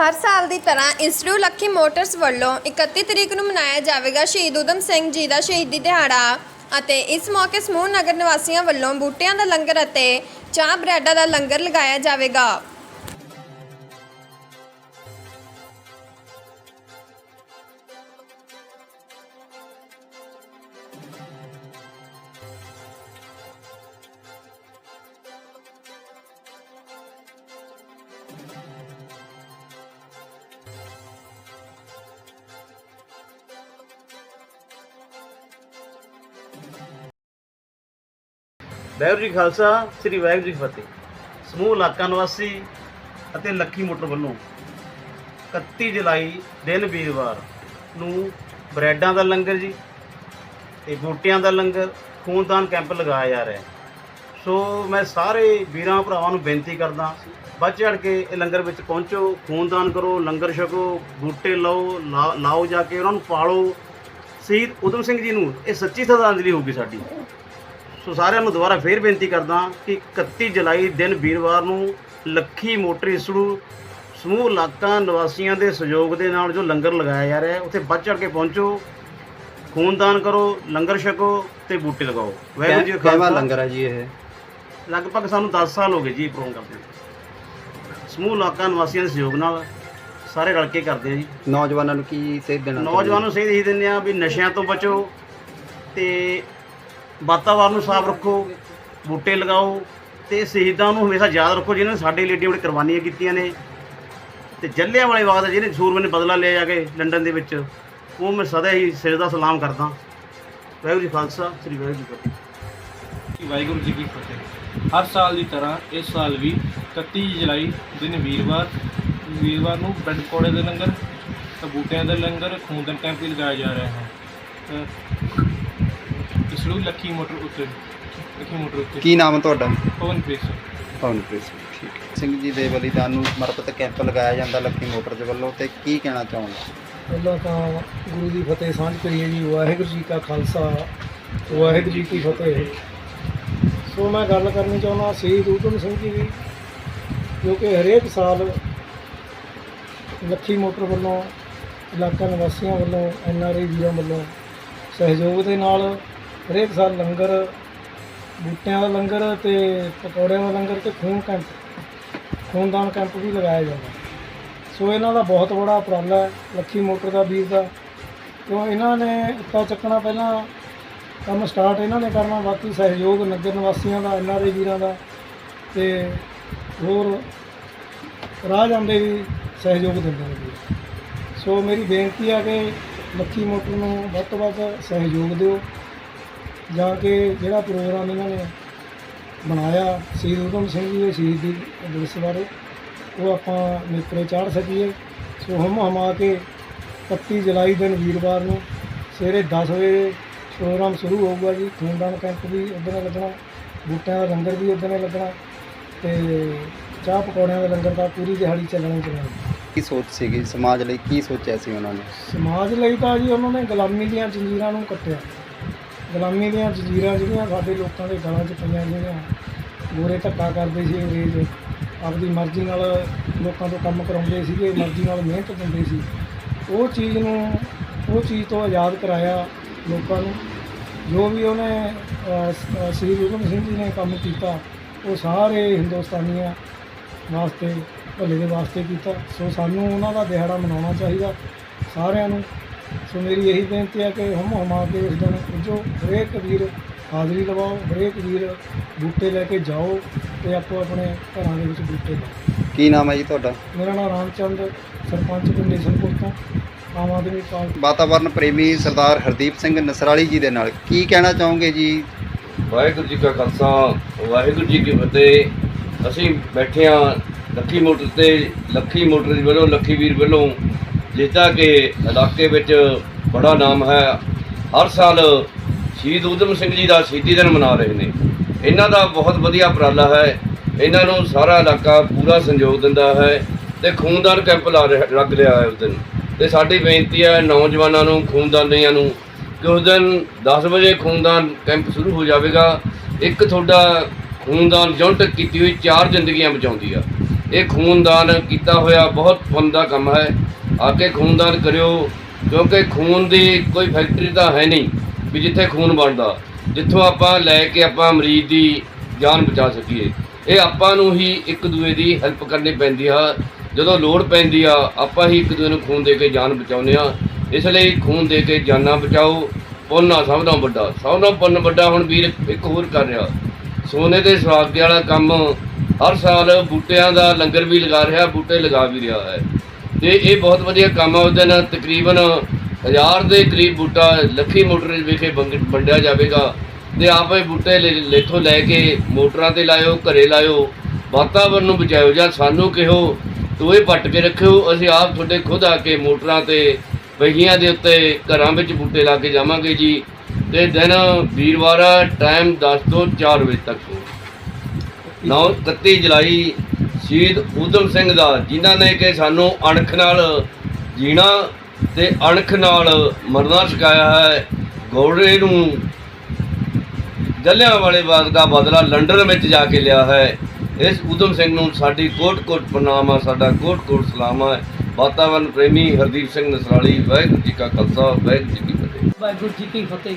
ਹਰ ਸਾਲ ਦੀ ਤਰ੍ਹਾਂ institute Lakhi motors ਵੱਲੋਂ 31 ਤਰੀਕ ਨੂੰ ਮਨਾਇਆ ਜਾਵੇਗਾ ਸ਼ਹੀਦ ਊਧਮ ਸਿੰਘ ਜੀ ਦਾ ਸ਼ਹੀਦੀ ਦਿਹਾੜਾ ਅਤੇ ਇਸ ਮੌਕੇ ਸਮੂਹ ਨਗਰ ਨਿਵਾਸੀਆਂ ਵੱਲੋਂ ਬੂਟਿਆਂ ਦਾ ਲੰਗਰ ਅਤੇ ਚਾਹ ਬਰੈਡਾਂ ਦਾ ਲੰਗਰ ਲਗਾਇਆ ਜਾਵੇਗਾ। ਵਾਹਿਗੁਰੂ ਜੀ ਖਾਲਸਾ, ਸ੍ਰੀ ਵਾਹਿਗੁਰੂ ਜੀ ਫਤਿਹ। ਸਮੂਹ ਇਲਾਕਾ ਨਿਵਾਸੀ ਅਤੇ ਲੱਖੀ ਮੋਟਰ ਵੱਲੋਂ 31 ਜੁਲਾਈ ਦਿਨ ਵੀਰਵਾਰ ਨੂੰ ਬਰੈਡਾਂ ਦਾ ਲੰਗਰ ਜੀ ਤੇ ਬੂਟਿਆਂ ਦਾ ਲੰਗਰ, ਖੂਨਦਾਨ ਕੈਂਪ ਲਗਾਇਆ ਜਾ ਰਿਹਾ ਹੈ। ਸੋ ਮੈਂ ਸਾਰੇ ਵੀਰਾਂ ਭਰਾਵਾਂ ਨੂੰ ਬੇਨਤੀ ਕਰਦਾ, ਵੱਧ ਚੜ ਕੇ ਇਹ ਲੰਗਰ ਵਿੱਚ ਪਹੁੰਚੋ, ਖੂਨਦਾਨ ਕਰੋ, ਲੰਗਰ ਛਕੋ, ਬੂਟੇ ਲਾਓ, ਲਾ- ਲਾਓ ਜਾ ਕੇ, ਉਹਨਾਂ ਨੂੰ ਪਾਲੋ। ਸ਼ਹੀਦ ਊਧਮ ਸਿੰਘ ਜੀ ਨੂੰ ਇਹ ਸੱਚੀ ਸ਼ਰਧਾਂਜਲੀ ਹੋਊਗੀ ਸਾਡੀ। ਸੋ ਸਾਰਿਆਂ ਨੂੰ ਦੁਬਾਰਾ ਫੇਰ ਬੇਨਤੀ ਕਰਦਾ ਕਿ 31 ਜੁਲਾਈ ਦਿਨ ਵੀਰਵਾਰ ਨੂੰ ਲੱਖੀ ਮੋਟਰ ਇਸੜੂ ਸਮੂਹ ਇਲਾਕਾ ਨਿਵਾਸੀਆਂ ਦੇ ਸਹਿਯੋਗ ਦੇ ਨਾਲ ਜੋ ਲੰਗਰ ਲਗਾਇਆ ਜਾ ਰਿਹਾ ਹੈ ਉੱਥੇ ਵੱਧ ਚੜ ਕੇ ਪਹੁੰਚੋ ਖੂਨਦਾਨ ਕਰੋ ਲੰਗਰ ਛਕੋ ਤੇ ਬੂਟੇ ਲਗਾਓ। ਵਾਹਿਗੁਰੂ ਜੀ ਖਾਲਸਾ। ਲੰਗਰ ਹੈ ਜੀ ਇਹ? ਲਗਭਗ ਸਾਨੂੰ 10 ਸਾਲ ਹੋ ਗਏ ਜੀ ਪ੍ਰੋਗਰਾਮ ਕਰਦੇ। ਸਮੂਹ ਇਲਾਕਾ ਨਿਵਾਸੀਆਂ ਦੇ ਸਹਿਯੋਗ ਨਾਲ ਸਾਰੇ ਰਲ ਕੇ ਕਰਦੇ ਆ ਜੀ। ਨੌਜਵਾਨਾਂ ਨੂੰ ਕੀ ਸੇਧ ਦੇਣਾ ਨੌਜਵਾਨਾਂ ਨੂੰ ਸੇਧ ਇਹੀ ਦਿੰਦੇ ਆ ਵੀ ਨਸ਼ਿਆਂ ਤੋਂ ਬਚੋ ਤੇ ਵਾਤਾਵਰਨ ਨੂੰ ਸਾਫ਼ ਰੱਖੋ, ਬੂਟੇ ਲਗਾਓ ਤੇ ਸ਼ਹੀਦਾਂ ਨੂੰ ਹਮੇਸ਼ਾ ਯਾਦ ਰੱਖੋ ਜਿਨ੍ਹਾਂ ਨੇ ਸਾਡੇ ਲਈ ਏਡੀਆਂ ਵੱਡੀਆਂ ਕੁਰਬਾਨੀਆਂ ਕੀਤੀਆਂ ਨੇ। ਤੇ ਜੱਲਿਆਂ ਵਾਲੇ ਬਾਗ ਦਾ ਜਿਹਨੇ ਸੂਰਮੇ ਨੇ ਬਦਲਾ ਲਿਆ ਜਾ ਕੇ ਲੰਡਨ ਦੇ ਵਿੱਚ, ਉਹ ਮੈਂ ਸਦਾ ਹੀ ਸਿਰ ਦਾ ਸਲਾਮ ਕਰਦਾ। ਵਾਹਿਗੁਰੂ ਜੀ ਖਾਲਸਾ, ਸ੍ਰੀ ਵਾਹਿਗੁਰੂ ਜੀ ਫਤਿਹ। ਵਾਹਿਗੁਰੂ ਜੀ ਕੀ ਫਤਿਹ। ਹਰ ਸਾਲ ਦੀ ਤਰ੍ਹਾਂ ਇਸ ਸਾਲ ਵੀ 31 ਜੁਲਾਈ ਦਿਨ ਵੀਰਵਾਰ ਵੀਰਵਾਰ ਨੂੰ ਬ੍ਰੈਡ ਪਕੌੜੇ ਦੇ ਲੰਗਰ ਬੂਟਿਆਂ ਦੇ ਲੰਗਰ ਖੂਨਦਾਨ ਕੈਂਪ ਵੀ ਲਗਾਇਆ ਜਾ ਰਿਹਾ ਹੈ। ਨੂੰ ਲੱਖੀ ਮੋਟਰ ਉੱਤੇ ਲੱਖੀ ਮੋਟਰ ਉੱਤੇ। ਕੀ ਨਾਮ ਹੈ ਤੁਹਾਡਾ? ਪਵਨ ਪ੍ਰੀਤ ਸਿੰਘ। ਪਵਨਪ੍ਰੀਤ ਸਿੰਘ ਠੀਕ ਹੈ। ਸਿੰਘ ਜੀ ਦੇ ਬਲੀਦਾਨ ਨੂੰ ਸਮਰਪਿਤ ਕੈਂਪ ਲਗਾਇਆ ਜਾਂਦਾ ਲੱਖੀ ਮੋਟਰ ਦੇ ਵੱਲੋਂ ਤੇ ਕੀ ਕਹਿਣਾ ਚਾਹੋਗੇ? ਪਹਿਲਾਂ ਤਾਂ ਗੁਰੂ ਦੀ ਫਤਿਹ ਸਾਂਝ ਕਰੀਏ ਜੀ ਵਾਹਿਗੁਰੂ ਜੀ ਕਾ ਖਾਲਸਾ ਵਾਹਿਗੁਰੂ ਜੀ ਕੀ ਫਤਿਹ। ਸੋ ਮੈਂ ਗੱਲ ਕਰਨੀ ਚਾਹੁੰਦਾ ਸ਼ਹੀਦ ਊਧਮ ਸਿੰਘ ਜੀ ਦੀ ਜੋ ਕਿ ਹਰੇਕ ਸਾਲ ਲੱਖੀ ਮੋਟਰ ਵੱਲੋਂ ਇਲਾਕਾ ਨਿਵਾਸੀਆਂ ਵੱਲੋਂ ਐਨ ਆਰ ਆਈ ਵੀਰਾਂ ਵੱਲੋਂ ਸਹਿਯੋਗ ਦੇ ਨਾਲ ਹਰੇਕ ਸਾਲ ਲੰਗਰ, ਬੂਟਿਆਂ ਦਾ ਲੰਗਰ ਤੇ ਪਕੌੜਿਆਂ ਦਾ ਲੰਗਰ ਤੇ ਖੂਨ ਕੈਂਪ, ਖੂਨਦਾਨ ਕੈਂਪ ਵੀ ਲਗਾਇਆ ਜਾਂਦਾ ਸੋ ਇਹਨਾਂ ਦਾ ਬਹੁਤ ਬੜਾ ਉਪਰਾਲਾ ਹੈ ਲੱਖੀ ਮੋਟਰ ਦਾ ਵੀਰ ਦਾ। ਕਿਉਂ ਇਹਨਾਂ ਨੇ ਇੱਟਾਂ ਚੱਕਣਾ ਪਹਿਲਾਂ ਕੰਮ ਸਟਾਰਟ ਇਹਨਾਂ ਨੇ ਕਰਨਾ, ਬਾਕੀ ਸਹਿਯੋਗ ਨਗਰ ਨਿਵਾਸੀਆਂ ਦਾ ਇਹਨਾਂ ਦੇ ਵੀਰਾਂ ਦਾ ਤੇ ਹੋਰ ਰਾਹ ਜਾਂਦੇ ਵੀ ਸਹਿਯੋਗ ਦਿੰਦੇ ਨੇ ਸੋ ਮੇਰੀ ਬੇਨਤੀ ਆ ਕਿ ਲੱਖੀ ਮੋਟਰ ਨੂੰ ਵੱਧ ਤੋਂ ਵੱਧ ਸਹਿਯੋਗ ਦਿਓ। ਜਾਂ ਕਿ ਜਿਹੜਾ ਪ੍ਰੋਗਰਾਮ ਇਹਨਾਂ ਨੇ ਬਣਾਇਆ ਸ਼ਹੀਦ ਊਧਮ ਸਿੰਘ ਜੀ ਦੇ ਸ਼ਹੀਦੀ ਦਿਵਸ ਬਾਰੇ ਉਹ ਆਪਾਂ ਨੇਪਰੇ ਚਾੜ ਸਕੀਏ। ਸੋ ਹਮ ਹਮਾ ਕੇ 31 ਜੁਲਾਈ ਦਿਨ ਵੀਰਵਾਰ ਨੂੰ ਸਵੇਰੇ 10 ਵਜੇ ਪ੍ਰੋਗਰਾਮ ਸ਼ੁਰੂ ਹੋਊਗਾ ਜੀ। ਖੂਨਦਾਨ ਕੈਂਪ ਵੀ ਉਦੋਂ ਲੱਗਣਾ ਬੂਟਿਆਂ ਦਾ ਲੰਗਰ ਵੀ ਉਦੋਂ ਲੱਗਣਾ ਤੇ ਚਾਹ ਪਕੌੜਿਆਂ ਦਾ ਲੰਗਰ ਤਾਂ ਪੂਰੀ ਦਿਹਾੜੀ ਚੱਲਣਾ ਹੀ ਚੱਲਣਾ। ਕੀ ਸੋਚ ਸੀਗੀ? ਸਮਾਜ ਲਈ ਕੀ ਸੋਚਿਆ ਸੀ ਉਹਨਾਂ ਨੇ? ਸਮਾਜ ਲਈ ਤਾਂ ਜੀ ਉਹਨਾਂ ਨੇ ਗੁਲਾਮੀ ਦੀਆਂ ਜੰਜੀਰਾਂ ਨੂੰ ਕੱਟਿਆ। ਗੁਲਾਮੀ ਦੀਆਂ ਜੰਜੀਰਾਂ ਜਿਹੜੀਆਂ ਸਾਡੇ ਲੋਕਾਂ ਦੇ ਗਲਾਂ 'ਚ ਪਈਆਂ ਜਿਹੜੀਆਂ ਗੋਰੇ ਧੱਕਾ ਕਰਦੇ ਸੀ ਅੰਗਰੇਜ਼ ਆਪਦੀ ਮਰਜ਼ੀ ਨਾਲ ਲੋਕਾਂ ਤੋਂ ਕੰਮ ਕਰਾਉਂਦੇ ਸੀਗੇ ਮਰਜ਼ੀ ਨਾਲ ਮਿਹਨਤ ਦਿੰਦੇ ਸੀ। ਉਹ ਚੀਜ਼ ਨੂੰ ਉਹ ਚੀਜ਼ ਤੋਂ ਆਜ਼ਾਦ ਕਰਾਇਆ ਲੋਕਾਂ ਨੂੰ। ਜੋ ਵੀ ਉਹਨੇ ਅਹ, ਸ- ਅਹ, ਸ੍ਰੀ ਊਧਮ ਸਿੰਘ ਜੀ ਨੇ ਕੰਮ ਕੀਤਾ ਉਹ ਸਾਰੇ ਹਿੰਦੁਸਤਾਨੀਆਂ ਵਾਸਤੇ ਭਲੇ ਦੇ ਵਾਸਤੇ ਕੀਤਾ। ਸੋ ਸਾਨੂੰ ਉਹਨਾਂ ਦਾ ਦਿਹਾੜਾ ਮਨਾਉਣਾ ਚਾਹੀਦਾ ਸਾਰਿਆਂ ਨੂੰ। ਸੋ ਮੇਰੀ ਇਹੀ ਬੇਨਤੀ ਹੈ ਕਿ ਹਮ ਹਮਾ ਕੇ ਉਸ ਦਿਨ ਜੋ ਹਰੇਕ ਵੀਰ ਹਾਜ਼ਰੀ ਲਵਾਓ ਹਰੇਕ ਵੀਰ ਬੂਟੇ ਲੈ ਕੇ ਜਾਓ ਤੇ ਆਪੋ ਆਪਣੇ ਘਰਾਂ ਦੇ ਵਿੱਚ ਬੂਟੇ ਲਾਓ। ਕੀ ਨਾਮ ਹੈ ਜੀ ਤੁਹਾਡਾ? ਮੇਰਾ ਨਾਮ ਰਾਮਚੰਦ ਸਰਪੰਚ ਪਿੰਡ ਈਸਨਪੁਰ ਤੋਂ। ਆਮ ਆਦਮੀ ਪਾਰਟੀ। ਵਾਤਾਵਰਨ ਪ੍ਰੇਮੀ ਸਰਦਾਰ ਹਰਦੀਪ ਸਿੰਘ ਨਸਰਾਲੀ ਜੀ ਦੇ ਨਾਲ ਕੀ ਕਹਿਣਾ ਚਾਹੋਗੇ ਜੀ? ਵਾਹਿਗੁਰੂ ਜੀ ਕਾ ਖਾਲਸਾ ਵਾਹਿਗੁਰੂ ਜੀ ਕੀ ਫਤਿਹ। ਅਸੀਂ ਬੈਠੇ ਹਾਂ ਲੱਖੀ ਮੋਟਰ ਤੇ ਲੱਖੀ ਮੋਟਰ ਵੱਲੋਂ ਲੱਖੀ ਵੀਰ ਵੱਲੋਂ ਜਿਸਦਾ ਕਿ ਇਲਾਕੇ ਵਿੱਚ ਬੜਾ ਨਾਮ ਹੈ। ਹਰ ਸਾਲ ਸ਼ਹੀਦ ਊਧਮ ਸਿੰਘ ਜੀ ਦਾ ਸ਼ਹੀਦੀ ਦਿਨ ਮਨਾ ਰਹੇ ਨੇ। ਇਹਨਾਂ ਦਾ ਬਹੁਤ ਵਧੀਆ ਉਪਰਾਲਾ ਹੈ। ਇਹਨਾਂ ਨੂੰ ਸਾਰਾ ਇਲਾਕਾ ਪੂਰਾ ਸਹਿਯੋਗ ਦਿੰਦਾ ਹੈ ਤੇ ਖੂਨਦਾਨ ਕੈਂਪ ਲਾ ਰਿਹਾ ਲੱਗ ਰਿਹਾ ਹੈ ਉਸ ਦਿਨ। ਤੇ ਸਾਡੀ ਬੇਨਤੀ ਹੈ ਨੌਜਵਾਨਾਂ ਨੂੰ, ਖੂਨਦਾਨੀਆਂ ਨੂੰ ਕਿ ਉਸ ਦਿਨ 10 ਵਜੇ ਖੂਨਦਾਨ ਕੈਂਪ ਸ਼ੁਰੂ ਹੋ ਜਾਵੇਗਾ। ਇੱਕ ਤੁਹਾਡਾ ਖੂਨਦਾਨ ਯੂਨਿਟ ਕੀਤੀ ਹੋਈ ਚਾਰ ਜ਼ਿੰਦਗੀਆਂ ਬਚਾਉਂਦੀ ਆ। ਇਹ ਖੂਨਦਾਨ ਕੀਤਾ ਹੋਇਆ ਬਹੁਤ ਪੁੰਨ ਕੰਮ ਹੈ। ਆ ਕੇ ਖੂਨਦਾਨ ਕਰਿਓ, ਕਿਉਂਕਿ ਖੂਨ ਦੀ ਕੋਈ ਫੈਕਟਰੀ ਤਾਂ ਹੈ ਨਹੀਂ ਵੀ ਜਿੱਥੇ ਖੂਨ ਬਣਦਾ। ਜਿੱਥੋਂ ਆਪਾਂ ਲੈ ਕੇ ਆਪਾਂ ਮਰੀਜ਼ ਦੀ ਜਾਨ ਬਚਾ ਸਕੀਏ। ਇਹ ਆਪਾਂ ਨੂੰ ਹੀ ਇੱਕ ਦੂਏ ਦੀ ਹੈਲਪ ਕਰਨੀ ਪੈਂਦੀ ਆ। ਜਦੋਂ ਲੋੜ ਪੈਂਦੀ ਆ, ਆਪਾਂ ਹੀ ਇੱਕ ਦੂਏ ਨੂੰ ਖੂਨ ਦੇ ਕੇ ਜਾਨ ਬਚਾਉਂਦੇ ਆ। ਇਸ ਲਈ ਖੂਨ ਦੇ ਕੇ ਜਾਨਾਂ ਬਚਾਓ। ਪੁੰਨ ਆ, ਸਭ ਤੋਂ ਵੱਡਾ। ਸਭ ਤੋਂ ਪੁੰਨ ਵੱਡਾ ਹੁਣ ਵੀਰ ਇੱਕ ਹੋਰ ਕਰ ਰਿਹਾ। ਸੋਨੇ ਦੇ ਸੁਹਾਗੇ ਵਾਲਾ ਕੰਮ ਹਰ ਸਾਲ ਬੂਟਿਆਂ ਦਾ ਲੰਗਰ ਵੀ ਲਗਾ ਰਿਹਾ, ਬੂਟੇ ਲਗਾ ਵੀ ਰਿਹਾ ਹੈ। ਤੇ ਇਹ ਬਹੁਤ ਵਧੀਆ ਕੰਮ ਆ, ਉਸ ਦਿਨ ਤਕਰੀਬਨ ਹਜ਼ਾਰ ਦੇ ਕਰੀਬ ਬੂਟਾ ਲੱਖੀ ਮੋਟਰ ਵਿਖੇ ਵੰਡ- ਵੰਡਿਆ ਜਾਵੇਗਾ। ਤੇ ਆਪ ਇਹ ਬੂਟੇ ਲੈ- ਲੈਥੋਂ ਲੈ ਕੇ ਮੋਟਰਾਂ ਤੇ ਲਾਇਓ, ਘਰੇ ਲਾਇਓ, ਵਾਤਾਵਰਨ ਨੂੰ ਬਚਾਇਓ ਜਾਂ ਸਾਨੂੰ ਕਿਹੋ ਟੋਏ ਪੱਟ ਕੇ ਰੱਖਿਓ। ਅਸੀਂ ਆਪ ਤੁਹਾਡੇ ਖੁਦ ਆ ਕੇ ਮੋਟਰਾਂ ਤੇ ਪਹੀਆਂ ਦੇ ਉੱਤੇ ਘਰਾਂ ਵਿੱਚ ਬੂਟੇ ਲਾ ਕੇ ਜਾਵਾਂਗੇ ਜੀ। ਤੇ ਦਿਨ ਵੀਰਵਾਰ ਟਾਈਮ 10 ਤੋਂ 4 ਵਜੇ ਤੱਕ। ਨੌ 31 ਜੁਲਾਈ ਸ਼ਹੀਦ ਊਧਮ ਸਿੰਘ ਦਾ, ਜਿਨ੍ਹਾਂ ਨੇ ਕਿ ਸਾਨੂੰ ਅਣਖ ਨਾਲ ਜੀਣਾ ਤੇ ਅਣਖ ਨਾਲ ਮਰਨਾ ਸਿਖਾਇਆ ਹੈ। ਗੋੜੇ ਨੂੰ ਜਲਿਆਂ ਵਾਲੇ ਬਾਗ ਦਾ ਬਦਲਾ ਲੰਡਨ ਵਿੱਚ ਜਾ ਕੇ ਲਿਆ ਹੈ। ਇਸ ਊਧਮ ਸਿੰਘ ਨੂੰ ਸਾਡੀ ਕੋਟ-ਕੋਟ ਪ੍ਰਣਾਮ ਆ, ਸਾਡਾ ਕੋਟ-ਕੋਟ ਸਲਾਮ ਹੈ ਵਾਤਾਵਰਨ ਪ੍ਰੇਮੀ ਹਰਦੀਪ ਸਿੰਘ ਨਸਰਾਲੀ, ਵਾਹਿਗੁਰੂ ਜੀ ਕਾ ਖਾਲਸਾ, ਵਾਹਿਗੁਰੂ ਜੀ ਕੀ ਫਤਿਹ। ਵਾਹਿਗੁਰੂ ਜੀ ਕੀ ਫਤਿਹ।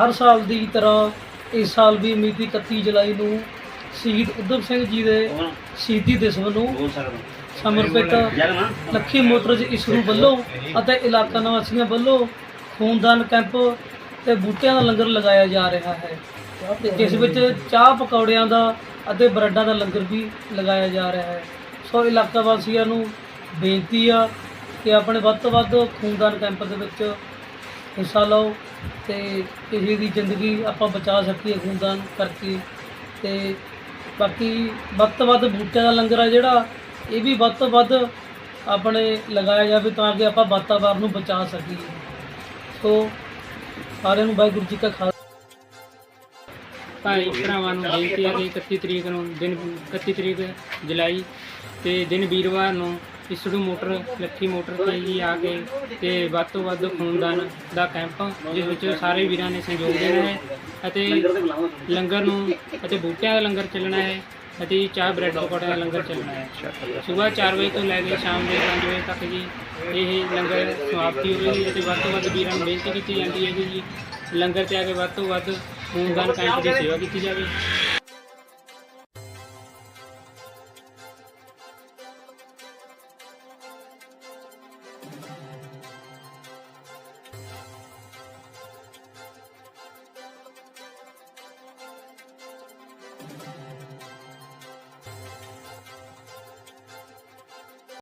ਹਰ ਸਾਲ ਦੀ ਤਰ੍ਹਾਂ ਇਸ ਸਾਲ ਵੀ ਮਿਤੀ 31 ਜੁਲਾਈ ਨੂੰ ਸ਼ਹੀਦ ਉਧਮ ਸਿੰਘ ਜੀ ਦੇ ਸ਼ਹੀਦੀ ਦਿਵਸ ਨੂੰ ਸਮਰਪਿਤ ਲੱਖੀ ਮੋਟਰਜ਼ ਇਸਰੂ ਵੱਲੋਂ ਅਤੇ ਇਲਾਕਾ ਨਿਵਾਸੀਆਂ ਵੱਲੋਂ ਖੂਨਦਾਨ ਕੈਂਪ ਤੇ ਬੂਟਿਆਂ ਦਾ ਲੰਗਰ ਲਗਾਇਆ ਜਾ ਰਿਹਾ ਹੈ। ਜਿਸ ਵਿੱਚ ਚਾਹ ਪਕੌੜਿਆਂ ਦਾ ਅਤੇ ਬਰੈਡਾਂ ਦਾ ਲੰਗਰ ਵੀ ਲਗਾਇਆ ਜਾ ਰਿਹਾ ਹੈ। ਸੋ ਇਲਾਕਾ ਵਾਸੀਆਂ ਨੂੰ ਬੇਨਤੀ ਆ ਕਿ ਆਪਣੇ ਵੱਧ ਤੋਂ ਵੱਧ ਖੂਨਦਾਨ ਕੈਂਪ ਦੇ ਵਿੱਚ ਹਿੱਸਾ ਲਓ ਤੇ ਕਿਸੇ ਦੀ ਜ਼ਿੰਦਗੀ ਆਪਾਂ ਬਚਾ ਸਕੀਏ ਖੂਨਦਾਨ ਕਰਕੇ ਤੇ ਬਾਕੀ ਵੱਧ ਤੋਂ ਵੱਧ ਬੂਟਿਆਂ ਦਾ ਲੰਗਰ ਆ ਜਿਹੜਾ, ਇਹ ਵੀ ਵੱਧ ਤੋਂ ਵੱਧ ਆਪਣੇ ਲਗਾਇਆ ਜਾਵੇ ਤਾਂ ਕਿ ਆਪਾਂ ਵਾਤਾਵਰਨ ਨੂੰ ਬਚਾ ਸਕੀਏ। ਸੋ ਸਾਰਿਆਂ ਨੂੰ ਵਾਹਿਗੁਰੂ ਜੀ ਕਾ ਖਾਲਸਾ। ਭਾਈ ਭਰਾਵਾਂ ਨੂੰ ਬੇਨਤੀ ਹੈ ਕਿ 31 ਤਰੀਕ ਨੂੰ ਦਿਨ 31 ਤਰੀਕ ਜੁਲਾਈ ਤੇ ਦਿਨ ਵੀਰਵਾਰ ਨੂੰ ਇਸੜੂ ਮੋਟਰ ਲੱਖੀ ਮੋਟਰ ਤੇ ਹੀ ਆ ਕੇ ਤੇ ਵੱਧ ਤੋਂ ਵੱਧ ਖੂਨਦਾਨ ਦਾ ਕੈਂਪ, ਜਿਸ ਵਿੱਚ ਸਾਰੇ ਵੀਰਾਂ ਨੇ ਸਹਿਯੋਗ ਦੇਣਾ ਹੈ ਅਤੇ ਲੰਗਰ ਨੂੰ ਅਤੇ ਬੂਟਿਆਂ ਦਾ ਲੰਗਰ ਚੱਲਣਾ ਹੈ ਅਤੇ ਚਾਹ ਬ੍ਰੈਡ ਪਕੌੜੇ ਦਾ ਲੰਗਰ ਚੱਲਣਾ ਹੈ। ਸਵੇਰ 4 ਵਜੇ ਤੋਂ ਲੈ ਕੇ ਸ਼ਾਮ ਦੇ 5 ਵਜੇ ਤੱਕ ਜੀ ਇਹ ਲੰਗਰ ਸਮਾਪਤੀ ਹੋਵੇਗੀ ਅਤੇ ਵੱਧ ਤੋਂ ਵੱਧ ਵੀਰਾਂ ਨੂੰ ਬੇਨਤੀ ਕੀਤੀ ਜਾਂਦੀ ਹੈ ਕਿ ਜੀ ਲੰਗਰ ਤੇ ਆ ਕੇ ਵੱਧ ਤੋਂ ਵੱਧ ਖੂਨਦਾਨ ਕੈਂਪ ਦੀ ਸੇਵਾ ਕੀਤੀ ਜਾਵੇ।